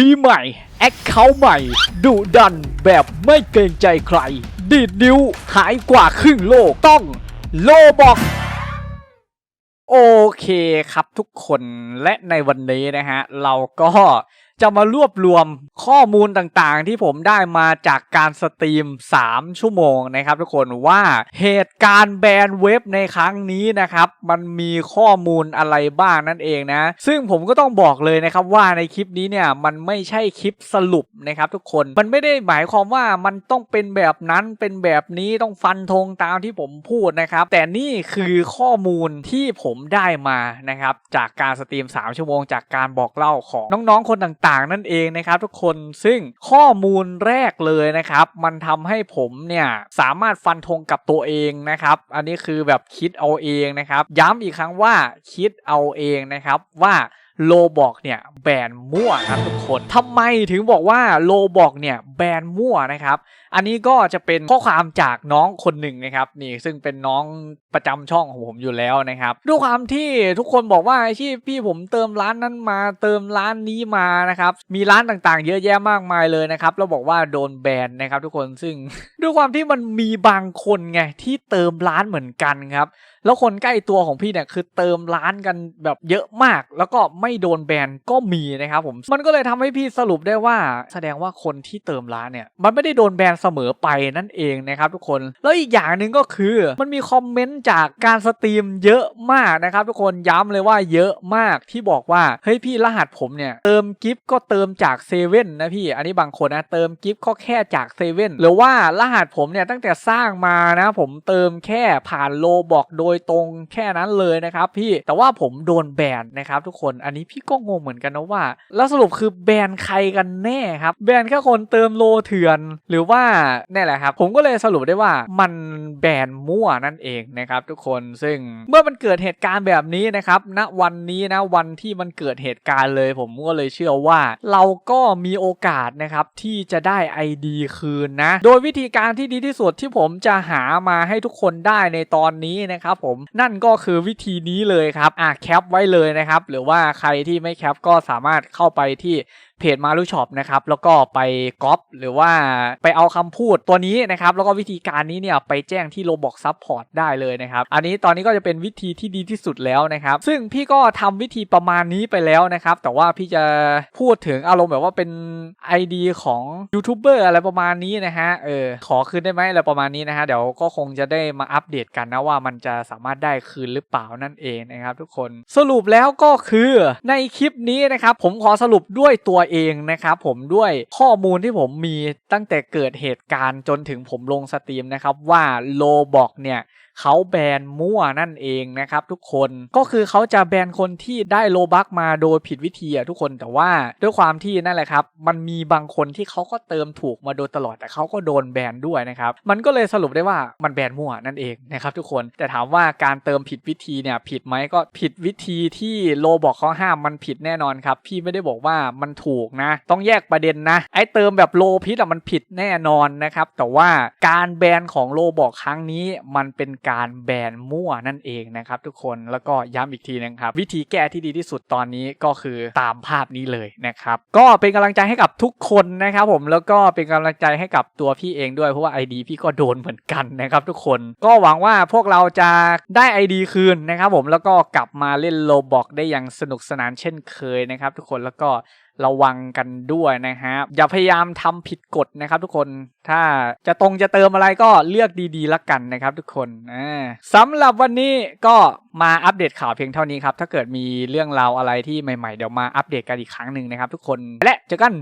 ปีใหม่ แอคเคาท์ใหม่ ดุดันแบบไม่เกรงใจใคร ดีดนิ้วหายกว่าครึ่งโลกต้องโลบอกโอเคครับทุกคนและในวันนี้นะฮะ เราก็ จะมารวบรวมข้อมูลต่างๆ ที่ผมได้มาจากการสตรีม 3 ชั่วโมงนะครับทุกคนว่าเหตุการณ์แบนเว็บในครั้งนี้นะครับมันมีข้อมูลอะไรบ้างนั่นเองนะ ซึ่งผมก็ต้องบอกเลยนะครับว่าในคลิปนี้เนี่ยมันไม่ใช่คลิปสรุปนะครับทุกคนมันไม่ได้หมายความว่ามันต้องเป็นแบบนั้นเป็นแบบนี้ต้องฟันธงตามที่ผมพูดนะครับ แต่นี่คือข้อมูลที่ผมได้มานะครับจากการสตรีม 3 ชั่วโมง จากการบอกเล่าของน้องๆคนต่างๆ นั่นเองนะครับทุกคนซึ่งข้อมูลแรกเลยนะครับมันทำให้ผมเนี่ยสามารถฟันธงกับตัวเองนะครับอันนี้คือแบบคิดเอาเองนะครับย้ำอีกครั้งว่าคิดเอาเองนะครับว่า โลบอกเนี่ยแบนมั่วครับทุกคนทำไมถึงบอกว่าโลบอกเนี่ยแบนมั่วนะครับอันนี้ก็จะเป็นข้อความจากน้องคนหนึ่งนะครับนี่ซึ่งเป็นน้องประจำช่องของผมอยู่แล้วนะครับด้วยความที่ทุกคนบอกว่าไอ้ที่พี่ผมเติมร้านนั้นมาเติมร้านนี้มานะครับมีร้านต่างๆ เยอะแยะมากมายเลยนะครับแล้วบอกว่าโดนแบนนะครับทุกคนซึ่งด้วยความที่มันมีบางคนไงที่เติมร้านเหมือนกันครับแล้วคนใกล้ตัวของพี่เนี่ยคือเติมร้านกันแบบเยอะมากแล้วก็ไม่ไม่โดนแบนก็มีนะครับผม มันก็เลยทำให้พี่สรุปได้ว่า แสดงว่าคนที่เติมร้านเนี่ย มันไม่ได้โดนแบนเสมอไปนั่นเองนะครับทุกคน แล้วอีกอย่างหนึ่งก็คือ มันมีคอมเมนต์จากการสตรีมเยอะมากนะครับทุกคนย้ำเลยว่าเยอะมากที่บอกว่า เฮ้ยพี่รหัสผมเนี่ย เติมกิฟต์ก็เติมจากเซเว่นนะพี่ อันนี้บางคนนะเติมกิฟต์ก็แค่จากเซเว่นหรือว่ารหัสผมเนี่ยตั้งแต่สร้างมานะผมเติมแค่ผ่านโลบอกโดยตรงแค่นั้นเลยนะครับพี่แต่ว่าผมโดนแบนนะครับทุกคนอันนี้พี่ก็งงเหมือนกันนะว่า แล้วสรุปคือแบนใครกันแน่ครับ แบนแค่คนเติมโลเถื่อน หรือว่านี่แหละครับ ผมก็เลยสรุปได้ว่ามันแบนมั่วนั่นเองนะครับทุกคนซึ่งเมื่อมันเกิดเหตุการณ์แบบนี้นะครับณวันนี้นะวันที่มันเกิดเหตุการณ์เลย ผมก็เลยเชื่อว่า เราก็มีโอกาสนะครับที่จะได้ ID คืนนะ โดยวิธีการที่ดีที่สุดที่ผมจะหามาให้ทุกคนได้ในตอนนี้นะครับผมนั่นก็คือวิธีนี้เลยครับอะแคปไว้เลยนะครับหรือว่าใครที่ไม่แคปก็สามารถเข้าไปที่เพจมารุช็อปนะครับแล้วก็ไปก๊อปหรือว่าไปเอาคำพูดตัวนี้นะครับแล้วก็วิธีการนี้เนี่ยไปแจ้งที่ Roblox Support ได้เลยนะครับอันนี้ตอนนี้ก็จะเป็นวิธีที่ดีที่สุดแล้วนะครับซึ่งพี่ก็ทำวิธีประมาณนี้ไปแล้วนะครับแต่ว่าพี่จะพูดถึงอารมณ์แบบว่าเป็น ID ของยูทูบเบอร์อะไรประมาณนี้นะฮะเออขอคืนได้ไหมอะไรประมาณนี้นะฮะเดี๋ยวก็คงจะได้มาอัปเดตกันนะว่ามันจะสามารถได้คืนหรือเปล่านั่นเองนะครับทุกคนสรุปแล้วก็คือในคลิปนี้นะครับผมขอสรุปด้วยตัวเองนะครับผมด้วยข้อมูลที่ผมมีตั้งแต่เกิดเหตุการณ์จนถึงผมลงสตรีมนะครับว่าโลบอกเนี่ย เขาแบนมั่วนั่นเองนะครับทุกคนก็คือเขาจะแบนคนที่ได้โลบักมาโดยผิดวิธีอะทุกคนแต่ว่าด้วยความที่นั่นแหละครับ มันมีบางคนที่เขาก็เติมถูกมาโดยตลอดแต่เขาก็โดนแบนด้วยนะครับมันก็เลยสรุปได้ว่ามันแบนมั่วนั่นเองนะครับทุกคนแต่ถามว่าการเติมผิดวิธีเนี่ยผิดไหมก็ผิดวิธีที่โลบอกเขาห้ามมันผิดแน่นอนครับพี่ไม่ได้บอกว่ามันถูกนะ ต้องแยกประเด็นนะ ไอ้เติมแบบโลพิษอะมันผิดแน่นอนนะครับแต่ว่าการแบนของโลบอกครั้งนี้มันเป็นการแบนมั่วนั่นเองนะครับทุกคนแล้วก็ย้ำอีกทีนึงครับ วิธีแก้ที่ดีที่สุดตอนนี้ก็คือตามภาพนี้เลยนะครับก็เป็นกำลังใจให้กับทุกคนนะครับผมแล้วก็เป็นกำลังใจให้กับตัวพี่เองด้วยเพราะว่า ID พี่ก็โดนเหมือนกันนะครับทุกคนก็หวังว่าพวกเราจะได้ ID คืนนะครับผมแล้วก็กลับมาเล่นโลบอกได้อย่างสนุกสนานเช่นเคยนะครับทุกคนแล้วก็ ระวังกันด้วยนะครับอย่าพยายามทำผิดกฎนะครับทุกคนถ้าจะตรงจะเติมอะไรก็เลือกดีๆละกันนะครับทุกคนสำสำหรับวันนี้ก็มาอัปเดตข่าวเพียงเท่านี้ครับถ้าเกิดมีเรื่องราวอะไรที่ใหม่ๆ เดี๋ยวมาอัปเดตกันอีกครั้งหนึ่งนะครับทุกคนและเจอกัน